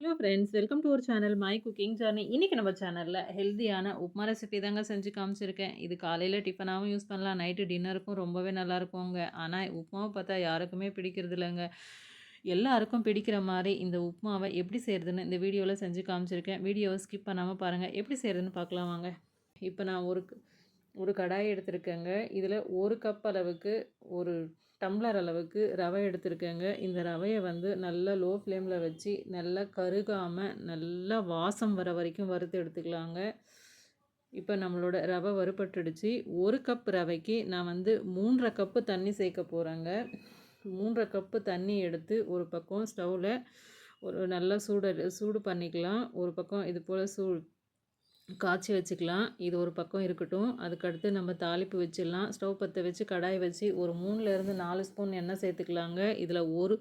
Hello friends welcome to ஒரு channel my cooking journey இன்றைக்கி நம்ம சேனலில் ஹெல்த்தியான உப்மா ரெசிபி தாங்க செஞ்சு காமிச்சிருக்கேன். இது காலையில் டிஃபனாகவும் யூஸ் பண்ணலாம் நைட்டு டின்னருக்கும் ரொம்பவே நல்லாயிருக்குங்க ஆனால் உப்மாவை பார்த்தா யாருக்குமே பிடிக்கிறது இல்லைங்க. எல்லாருக்கும் பிடிக்கிற மாதிரி இந்த உப்மாவை எப்படி செய்கிறதுன்னு இந்த வீடியோவில் செஞ்சு காமிச்சிருக்கேன். வீடியோவை ஸ்கிப் பண்ணாமல் பாருங்கள் எப்படி செய்கிறதுன்னு பார்க்கலாம் வாங்க. இப்போ நான் ஒரு ஒரு கடாய் எடுத்திருக்கேங்க. இதில் ஒரு கப் அளவுக்கு ஒரு டம்ளர் அளவுக்கு ரவை எடுத்திருக்கேங்க. இந்த ரவையை வந்து நல்லா லோ ஃப்ளேமில் வச்சு நல்லா கருகாமல் நல்லா வாசம் வர வரைக்கும் வறுத்து எடுத்துக்கலாங்க. இப்போ நம்மளோட ரவை வறுபட்டுடுச்சு. ஒரு கப் ரவைக்கு நான் வந்து மூன்றரை கப்பு தண்ணி சேர்க்க போகிறேங்க மூன்றரை கப்பு தண்ணி எடுத்து ஒரு பக்கம் ஸ்டவ்வில் ஒரு நல்லா சூடு சூடு பண்ணிக்கலாம். ஒரு பக்கம் இது போல் சூ காய்ச்சி வச்சுக்கலாம். இது ஒரு பக்கம் இருக்கட்டும். அதுக்கடுத்து நம்ம தாளிப்பு வச்சிடலாம். ஸ்டவ் பற்ற வச்சு கடாய் வச்சு ஒரு மூணுலேருந்து நாலு ஸ்பூன் எண்ணெய் சேர்த்துக்கலாங்க. இதில் ஒரு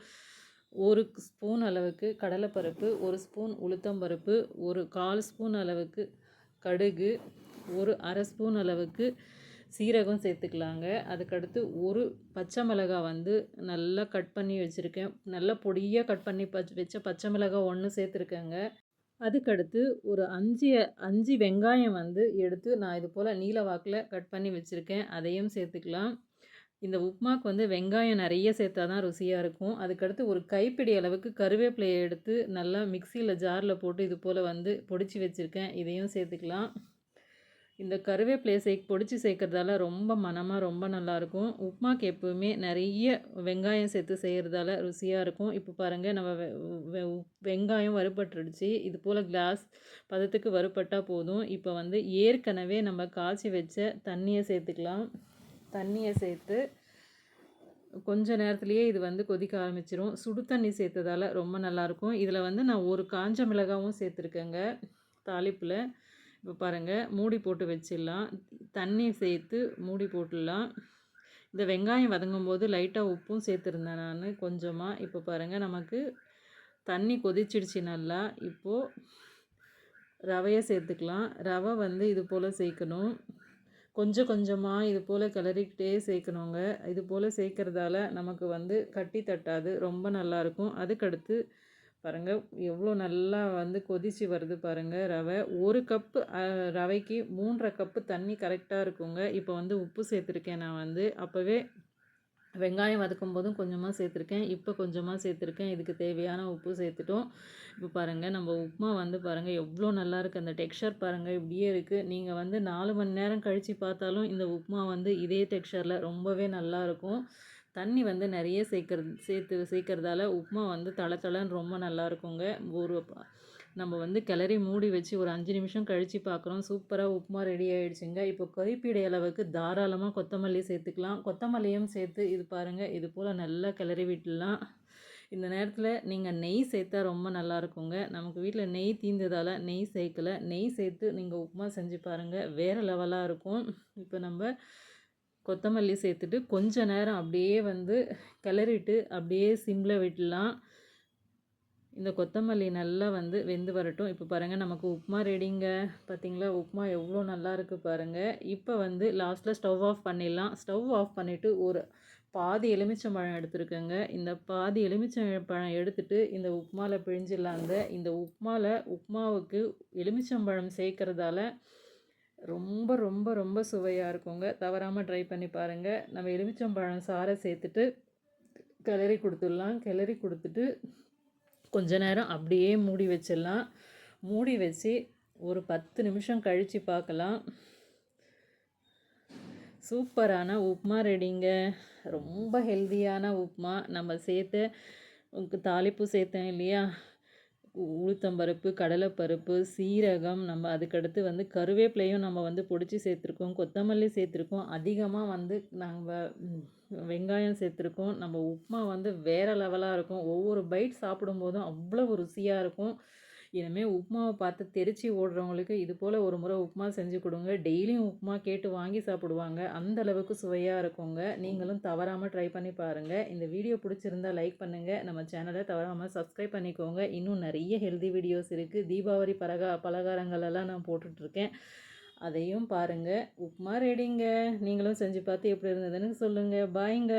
ஒரு ஸ்பூன் அளவுக்கு கடலைப்பருப்பு ஒரு ஸ்பூன் உளுத்தம்பருப்பு ஒரு கால் ஸ்பூன் அளவுக்கு கடுகு ஒரு அரை ஸ்பூன் அளவுக்கு சீரகம் சேர்த்துக்கலாங்க. அதுக்கடுத்து ஒரு பச்சை மிளகாய் வந்து நல்லா கட் பண்ணி வச்சுருக்கேன். நல்லா பொடியாக கட் பண்ணி பச் வச்ச பச்சை மிளகாய் ஒன்று சேர்த்துருக்கேங்க. அதுக்கடுத்து ஒரு அஞ்சு அஞ்சு வெங்காயம் வந்து எடுத்து நான் இது போல் நீல வாக்கில் கட் பண்ணி வச்சுருக்கேன். அதையும் சேர்த்துக்கலாம். இந்த உப்மாக்கு வந்து வெங்காயம் நிறைய சேர்த்தா தான் ருசியாக இருக்கும். அதுக்கடுத்து ஒரு கைப்பிடி அளவுக்கு கருவேப்பிலையை எடுத்து நல்லா மிக்சியில் ஜாரில் போட்டு இது போல் வந்து பொடிச்சு வச்சுருக்கேன். இதையும் சேர்த்துக்கலாம். இந்த கருவேப்பிலையை சேக் பொடிச்சு சேர்க்குறதால ரொம்ப மனமாக ரொம்ப நல்லாயிருக்கும். உப்புமாக்கு எப்போவுமே நிறைய வெங்காயம் சேர்த்து செய்கிறதால ருசியாக இருக்கும். இப்போ பாருங்கள் நம்ம வெங்காயம் வறுபட்டுடுச்சு. இது போல் கிளாஸ் பதத்துக்கு வறுபட்டால் போதும். இப்போ வந்து ஏற்கனவே நம்ம காய்ச்சி வச்ச தண்ணியை சேர்த்துக்கலாம். தண்ணியை சேர்த்து கொஞ்ச நேரத்துலேயே இது வந்து கொதிக்க ஆரம்பிச்சிரும். சுடு தண்ணி சேர்த்ததால் ரொம்ப நல்லாயிருக்கும். இதில் வந்து நான் ஒரு காஞ்ச மிளகாவும் சேர்த்துருக்கேங்க. தாளிப்பில். இப்போ பாருங்கள் மூடி போட்டு வச்சிடலாம். தண்ணி சேர்த்து மூடி போட்டுடலாம். இந்த வெங்காயம் வதங்கும் போது லைட்டாக உப்பும் சேர்த்துருந்தேன் நான் கொஞ்சமாக இப்போ பாருங்கள் நமக்கு தண்ணி கொதிச்சிடுச்சு நல்லா. இப்போது ரவையை சேர்த்துக்கலாம். ரவை வந்து இது போல் சேர்க்கணும். கொஞ்சம் கொஞ்சமாக இது போல் கிளறிக்கிட்டே சேர்க்கணுங்க. இது போல் சேர்க்குறதால நமக்கு வந்து கட்டி தட்டாது. ரொம்ப நல்லாயிருக்கும் அதுக்கடுத்து பாருங்கள் எவ்வளோ நல்லா வந்து கொதிச்சு வருது பாருங்கள் ரவை. ஒரு கப்பு ரவைக்கு மூன்றரை கப்பு தண்ணி கரெக்டாக இருக்குங்க. இப்போ வந்து உப்பு சேர்த்துருக்கேன் நான் வந்து. அப்போவே வெங்காயம் வதக்கும் போதும் கொஞ்சமாக சேர்த்துருக்கேன். இப்போ கொஞ்சமாக சேர்த்துருக்கேன். இதுக்கு தேவையான உப்பு சேர்த்துட்டோம். இப்போ பாருங்கள் நம்ம உப்புமா வந்து பாருங்கள் எவ்வளோ நல்லா இருக்குது அந்த டெக்ஸ்சர் பாருங்கள் இப்படியே இருக்குது நீங்கள் வந்து நாலு மணி நேரம் கழித்து பார்த்தாலும் இந்த உப்புமா வந்து இதே டெக்ஸ்சரில் ரொம்பவே நல்லாயிருக்கும் தண்ணி வந்து நிறைய சேர்க்கறது சேர்த்து சேர்க்கறதால உப்புமா வந்து தள தளன்னு ரொம்ப நல்லா இருக்குங்க ஒரு நம்ம வந்து கிளறி மூடி வச்சு ஒரு அஞ்சு நிமிஷம் கழித்து பார்க்குறோம். சூப்பராக உப்புமா ரெடி ஆகிடுச்சுங்க இப்போ கைப்பீடை அளவுக்கு தாராளமாக கொத்தமல்லி சேர்த்துக்கலாம். கொத்தமல்லியும் சேர்த்து இது பாருங்கள் இது போல் நல்லா கிளறி விட்டுலாம் இந்த நேரத்தில் நீங்கள் நெய் சேர்த்தா ரொம்ப நல்லா இருக்குங்க நமக்கு வீட்டில் நெய் தீந்ததால் நெய் சேர்க்கலை. நெய் சேர்த்து நீங்கள் உப்புமா செஞ்சு பாருங்கள் வேறு லெவலாக இருக்கும். இப்போ நம்ம கொத்தமல்லி சேர்த்துட்டு கொஞ்ச நேரம் அப்படியே வந்து கிளறிட்டு அப்படியே சிம்மில் விடலாம் இந்த கொத்தமல்லி நல்லா வந்து வெந்து வரட்டும். இப்போ பாருங்கள் நமக்கு உப்புமா ரெடிங்க பார்த்திங்களா உப்புமா எவ்வளோ நல்லா இருக்குது பாருங்கள் இப்போ வந்து லாஸ்ட்டில் ஸ்டவ் ஆஃப் பண்ணிடலாம். ஸ்டவ் ஆஃப் பண்ணிவிட்டு ஒரு பாதி எலுமிச்சம்பழம் எடுத்துருக்கேங்க. இந்த பாதி எலுமிச்சம்பழம் எடுத்துட்டு இந்த உப்புமாவில் பிழிஞ்சிடலாங்க இந்த உப்புமாவில் உப்புமாவுக்கு எலுமிச்சம்பழம் சேர்க்குறதால ரொம்ப ரொம்ப ரொம்ப சுவையாக இருக்குங்க. தவறாமல் ட்ரை பண்ணி பாருங்கள் நம்ம எலுமிச்சம்பழம் சாரை சேர்த்துட்டு கிளறி கொடுத்துடலாம். கிளறி கொடுத்துட்டு கொஞ்ச நேரம் அப்படியே மூடி வச்சிடலாம். மூடி வச்சு ஒரு பத்து நிமிஷம் கழித்து பார்க்கலாம். சூப்பரான உப்புமா ரெடிங்க. ரொம்ப ஹெல்த்தியான உப்புமா நம்ம சேர்த்த தாளிப்பு சேர்த்தேன் இல்லையா? உளுத்தம்பருப்பு கடலைப்பருப்பு சீரகம் நம்ம அதுக்கடுத்து வந்து கருவேப்பிலையும் நம்ம வந்து பொடிச்சு சேர்த்துருக்கோம். கொத்தமல்லி சேர்த்துருக்கோம். அதிகமாக வந்து நாங்கள் வெங்காயம் சேர்த்துருக்கோம். நம்ம உப்புமா வந்து வேறு லெவலாக இருக்கும். ஒவ்வொரு பைட் சாப்பிடும்போதும் அவ்வளோ ருசியாக இருக்கும். இனிமேல் உப்புமாவை பார்த்து தெரிச்சு ஓடுறவங்களுக்கு இது போல் ஒரு முறை உப்புமா செஞ்சு கொடுங்க. டெய்லியும் உப்புமா கேட்டு வாங்கி சாப்பிடுவாங்க. அந்த அளவுக்கு சுவையாக இருக்குங்க. நீங்களும் தவறாமல் ட்ரை பண்ணி பாருங்கள் இந்த வீடியோ பிடிச்சிருந்தா லைக் பண்ணுங்கள் நம்ம சேனலை தவறாமல் சப்ஸ்கிரைப் பண்ணிக்கோங்க. இன்னும் நிறைய ஹெல்தி வீடியோஸ் இருக்குது தீபாவளி பலகா பலகாரங்களெல்லாம் நான் போட்டுட்ருக்கேன். அதையும் பாருங்கள் உப்புமா ரெடிங்க நீங்களும் செஞ்சு பார்த்து எப்படி இருந்ததுன்னு சொல்லுங்கள் பாய்ங்க